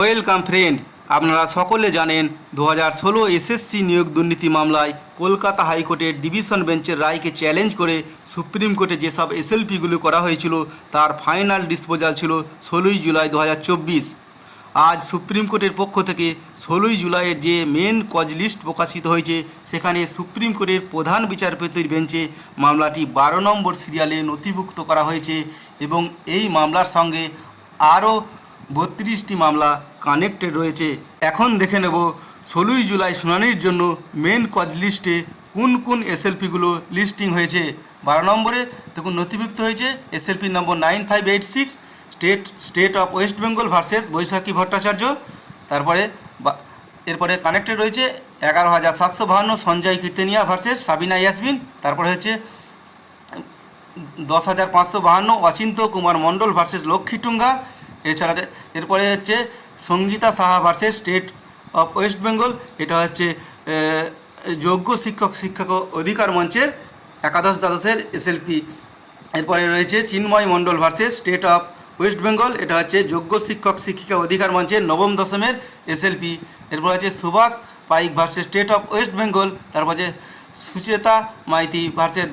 Welcome friend, আপনারা সকলে জানেন দু হাজার ষোলো এসএসসি নিয়োগ দুর্নীতি মামলায় কলকাতা হাইকোর্টের ডিভিশন বেঞ্চের রায়কে চ্যালেঞ্জ করে সুপ্রিম কোর্টে যেসব এসএলপিগুলো করা হয়েছিল, তার ফাইনাল ডিসপোজাল ছিল ষোলোই জুলাই দু হাজার চব্বিশ। আজ সুপ্রিম কোর্টের পক্ষ থেকে ষোলোই জুলাইয়ের যে মেন কজ লিস্ট প্রকাশিত হয়েছে, সেখানে সুপ্রিম কোর্টের প্রধান বিচারপতির বেঞ্চে মামলাটি বারো নম্বর সিরিয়ালে নথিভুক্ত করা হয়েছে এবং এই মামলার সঙ্গে আরও বত্রিশটি মামলা কানেক্টেড রয়েছে। এখন দেখে নেব ষোলোই জুলাই শুনানির জন্য মেন কজ লিস্টে কোন কোন এসএলপিগুলো লিস্টিং হয়েছে। বারো নম্বরে দেখুন নথিভুক্ত হয়েছে SLP number nine five eight six state state of West Bengal versus Baishakhi Bhattacharya তারপরে এরপরে কানেক্টেড রয়েছে এগারো হাজার সাতশো বাহান্ন সঞ্জয় কীর্তনিয়া ভার্সেস সাবিনা ইয়াসমিন। তারপরে হচ্ছে দশ হাজার পাঁচশো বাহান্ন অচিন্ত কুমার মণ্ডল ভার্সেস লক্ষ্মীটুঙ্গা এছাড়া এরপরে হচ্ছে Sangita Saha versus state of West Bengal এটা হচ্ছে যোগ্য শিক্ষক শিক্ষক অধিকার মঞ্চের একাদশ দ্বাদশের এসএলপি এরপরে রয়েছে Chinmoy Mondal versus state of West Bengal এটা হচ্ছে যোগ্য শিক্ষক শিক্ষিকা অধিকার মঞ্চের নবম দশমের এসএলপি এরপর হচ্ছে Subhash Paik versus state of West Bengal তারপর হচ্ছে সুচেতা মাইতি ভার্সেস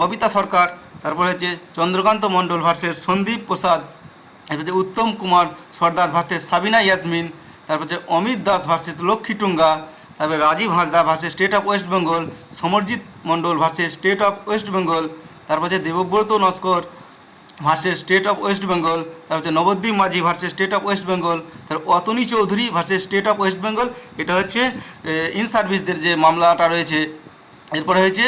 ববিতা সরকার, তারপর হচ্ছে চন্দ্রকান্ত মণ্ডল ভার্সেস সন্দীপ প্রসাদ। এরপর হচ্ছে উত্তম কুমার, সর্দার ভার্সেস সাবিনা ইয়াসমিন, তারপর হচ্ছে অমিত দাস ভার্সেস লক্ষ্মীটুঙ্গা তারপরে Rajib Hansda versus state of West Bengal Samarjit Mondal versus state of West Bengal তারপর হচ্ছে Debabrata Naskar versus state of West Bengal তারপর হচ্ছে Nabadwip Majhi versus state of West Bengal তারপর Atani Chowdhury versus state of West Bengal এটা হচ্ছে in সার্ভিসদের যে মামলাটা রয়েছে। এরপরে হয়েছে,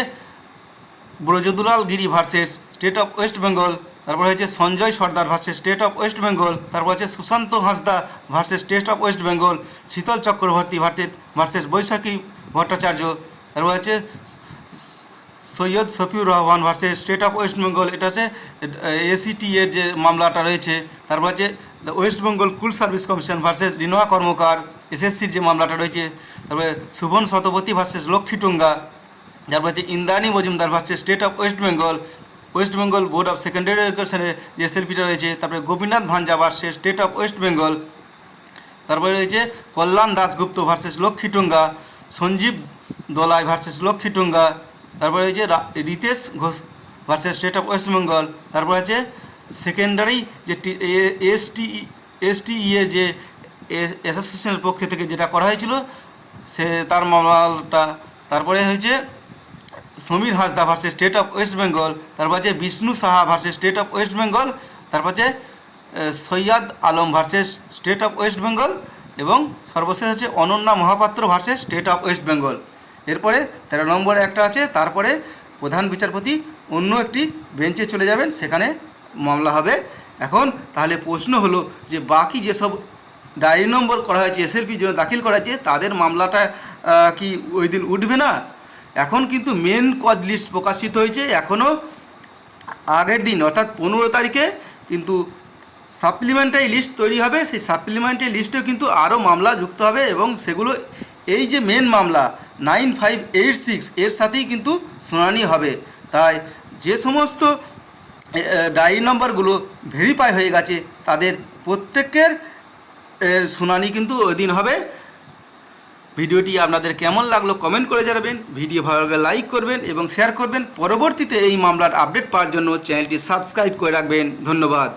Brajadulal Giri versus state of West Bengal তারপর হচ্ছে Sanjay Sardar versus state of West Bengal তারপর হচ্ছে Sushanta Hansda versus state of West Bengal Shital Chakraborty versus versus Baishakhi Bhattacharya, তারপর হচ্ছে Syed Shafiur Rahman versus state of West Bengal এটা হচ্ছে ACT এর যে মামলাটা রয়েছে, তারপর হচ্ছে West Bengal school service commission versus Rinoya Karmakar এসএসসির যে মামলাটা রয়েছে, তারপরে শুভন শতপথী ভার্সেস লক্ষ্মীটুঙ্গা, তারপর হচ্ছে Indrani Majumdar versus state of West Bengal West Bengal board of secondary এডুকেশনের যে এসএলপিটা রয়েছে, তারপরে Gopinath Bhanja versus state of West Bengal তারপরে রয়েছে কল্যাণ দাসগুপ্ত ভার্সেস লক্ষ্মীটুঙ্গা সঞ্জীব দোলাই ভার্সেস লক্ষ্মীটুঙ্গা তারপরে রয়েছে Ritesh Ghosh versus state of West Bengal তারপর আছে সেকেন্ডারি যে এসটি এসটিই এর যে অ্যাসোসিয়েশনের পক্ষ থেকে যেটা করা হয়েছিল, সে তার মামলাটা, তারপরে হয়েছে Samir Hansda versus state of West Bengal তারপর আছে Bishnu Saha versus state of West Bengal তারপর আছে Syed Alam versus state of West Bengal এবং সর্বশেষ হচ্ছে Ananya Mahapatra versus state of West Bengal এরপরে তেরো নম্বর একটা আছে, তারপরে প্রধান বিচারপতি অন্য একটি বেঞ্চে চলে যাবেন, সেখানে মামলা হবে। এখন তাহলে প্রশ্ন হলো যে বাকি যেসব ডায়েরি নম্বর করা হয়েছে এসএলপির জন্য দাখিল করা হয়েছে, তাদের মামলাটা কি ওই দিন উঠবে না? এখন কিন্তু মেন কজ লিস্ট প্রকাশিত হয়েছে এখনও আগের দিন, অর্থাৎ পনেরো তারিখে কিন্তু সাপ্লিমেন্টারি লিস্ট তৈরি হবে। সেই সাপ্লিমেন্টারি লিস্টেও কিন্তু আরও মামলা যুক্ত হবে এবং সেগুলো এই যে মেন মামলা নাইন ফাইভ এইট সিক্স এর সাথেই কিন্তু শুনানি হবে। তাই যে সমস্ত ডায়েরি নম্বরগুলো ভেরিফাই হয়ে গেছে, তাদের প্রত্যেকের শুনানি কিন্তু ওই দিন হবে। ভিডিওটি আপনাদের কেমন লাগল কমেন্ট করে জানাবেন। ভিডিও ভালো লাগলে লাইক করবেন এবং শেয়ার করবেন। পরবর্তীতে এই মামলার আপডেট পাওয়ার জন্য চ্যানেলটি সাবস্ক্রাইব করে রাখবেন। ধন্যবাদ।